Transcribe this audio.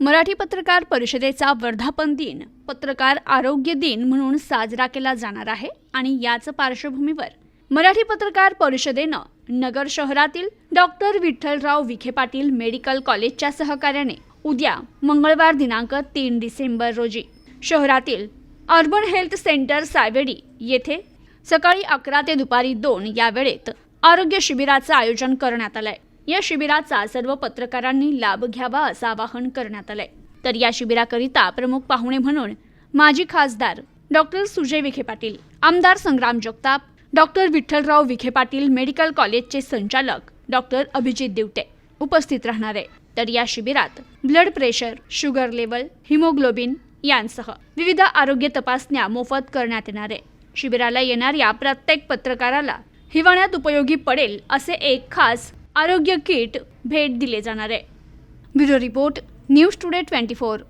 मराठी पत्रकार परिषदेचा वर्धापन दिन पत्रकार आरोग्य दिन म्हणून साजरा केला जाणार आहे आणि याच पार्श्वभूमीवर मराठी पत्रकार परिषदेनं नगर शहरातील डॉक्टर विठ्ठलराव विखे पाटील मेडिकल कॉलेजच्या सहकार्याने उद्या मंगळवार दिनांक तीन डिसेंबर रोजी शहरातील अर्बन हेल्थ सेंटर सायवेडी येथे सकाळी अकरा ते दुपारी दोन या वेळेत आरोग्य शिबिराचं आयोजन करण्यात आलंय. या शिबिराचा सर्व पत्रकारांनी लाभ घ्यावा असं आवाहन करण्यात आलंय. तर या शिबिराकरिता प्रमुख पाहुणे म्हणून माजी खासदार डॉक्टर सुजय विखे पाटील आमदार संग्राम जगताप डॉक्टर विठ्ठलराव विखे पाटील मेडिकल कॉलेजचे संचालक डॉक्टर अभिजित दिवटे उपस्थित राहणार. आहे तर या शिबिरात blood pressure sugar level haemoglobin यांसह विविध आरोग्य तपासण्या मोफत करण्यात येणार. आहे शिबिराला येणाऱ्या प्रत्येक पत्रकाराला हिवाळ्यात उपयोगी पडेल असे एक खास आरोग्य किट भेट दिले जाणार आहे. Bureau report news today twenty four.